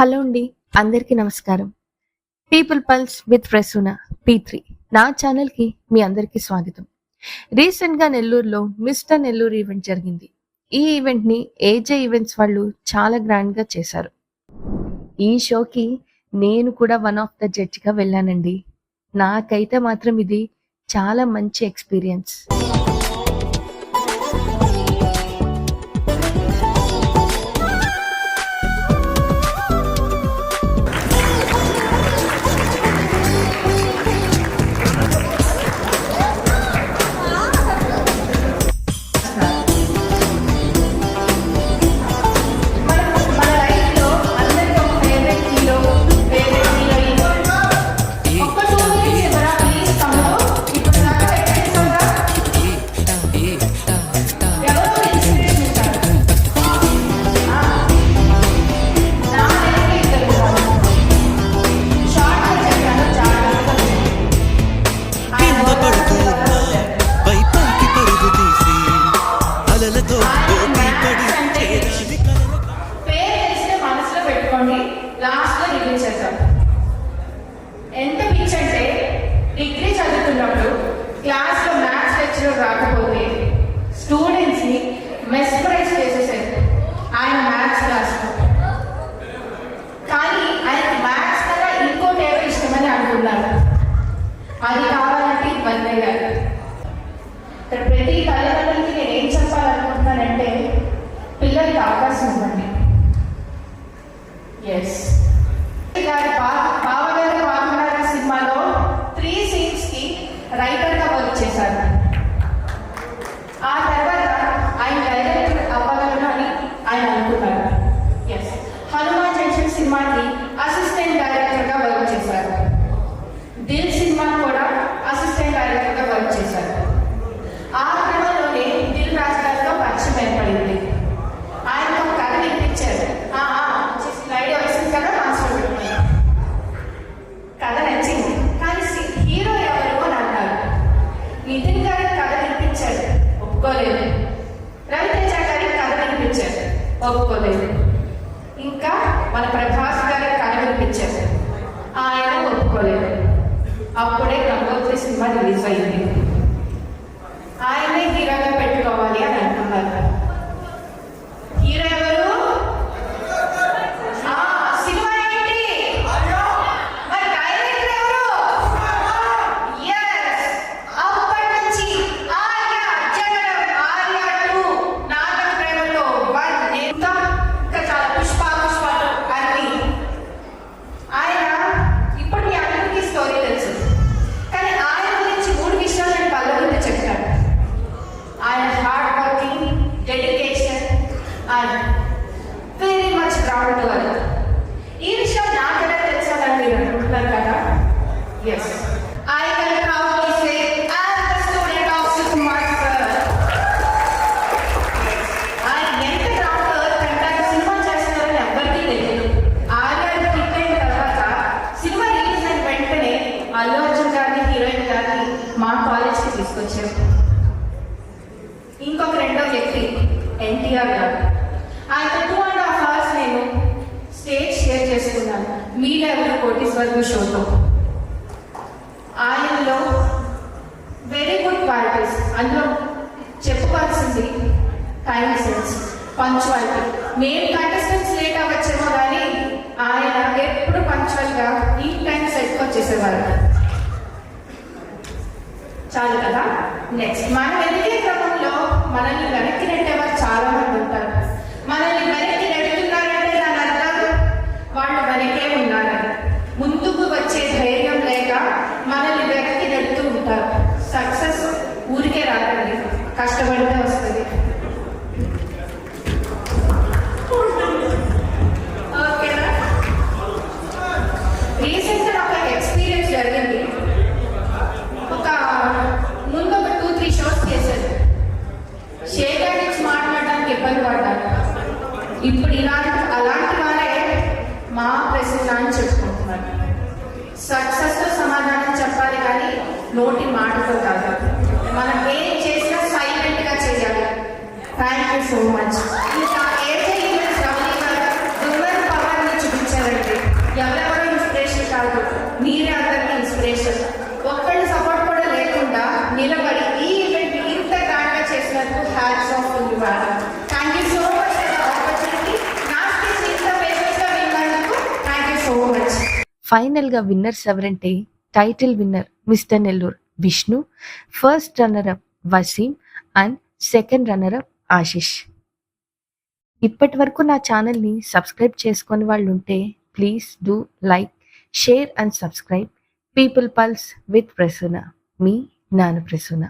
Hello అండి అందరికీ నమస్కారం. People pulse with Prasuna P three నా ఛానల్కి మీ అందరికీ స్వాగతం. రీసెంట్గా నెల్లూరులో మిస్టర్ నెల్లూరు ఈవెంట్ జరిగింది. ఈ ఈవెంట్ని ఏజే ఈవెంట్స్ వాళ్ళు చాలా గ్రాండ్గా చేశారు. ఈ షోకి నేను కూడా వన్ ఆఫ్ ద జడ్జిగా వెళ్ళానండి. నాకైతే మాత్రం ఇది చాలా మంచి ఎక్స్పీరియన్స్ మనసులో పెట్టుకోండి లాస్ట్లో చేద్దాం. ఎంత పిచ్ అంటే డిగ్రీ చదువుతున్నప్పుడు క్లాస్లో మ్యాథ్స్ లెక్చరర్ రాకపోతే స్టూడెంట్స్ని మెస్పరైజ్ చేసేసారు. ఆయన మ్యాథ్స్ క్లాస్లో. కానీ ఆయన మ్యాథ్స్ కన్నా ఇంకోటి ఏదో ఇష్టమని అనుకున్నారు. అది కావాలంటే ఇబ్బంది అయ్యారు ప్రతి తల్లిదండ్రులకి ఒప్పుకోలేదు ఇంకా మన ప్రభాస్ గారికి కళ వినిపించారు ఆయన ఒప్పుకోలేదు. అప్పుడే గంగోత్రి సినిమా రిలీజ్ అయింది. వెరీ మచ్ ఈ విషయం నాకు ఎలా తెలుసాలని మీరు అనుకుంటున్నారు కదా? Yes I can proudly say I the student of Sukumar cinema తర్వాత సినిమా వెంటనే అల్లు అర్జున్ గారిని హీరోయిన్ గారిని మా కాలేజ్కి తీసుకొచ్చారు. ఇంకొక రెండో వ్యక్తి ఎన్టీఆర్ గారు. మీరెవరు కోటీశ్వరు షోతో ఆయనలో వెరీ గుడ్ క్వాలిటీస్ అందులో చెప్పుకోవాల్సింది టైం సెన్స్ పంచువాలిటీ మేము కంటెస్టెంట్స్ లేట్ అవ్వచ్చేమో కానీ ఆయన ఎప్పుడు పంచువల్గా ఈ టైం సెట్కి వచ్చేసేవారు. చాలు కదా? నెక్స్ట్ మనం ఎదిగే క్రమంలో మనల్ని వెనక్కి నెట్టేవారు చాలా మంది ఉంటారు. మనల్ని వెనక్కి ఇబ్బంది పడ్డారు. ఇప్పుడు ఇలాంటి అలాంటి వారే మా ప్రశ్న అని చెప్పుకుంటున్నారు సక్సెస్తో సమాధానం చెప్పాలి కానీ నోటి మాటతో కాదు. మనం ఏం చేసినా సైలెంట్గా చేయాలి. థ్యాంక్ యూ సో మచ్ ఇంకా ఏజే ఈవెంట్స్ రమణి చూపించారండి దుర్వర్ ఫైనల్గా విన్నర్స్ ఎవరంటే title winner mister Nellore Vishnu first runner up Waseem and second runner up Ashish. ఇప్పటి వరకు నా ఛానల్ని సబ్స్క్రైబ్ చేసుకొని వాళ్ళు ఉంటే please do like share and subscribe people pulse with Prasuna మీ నాన్న ప్రసూన.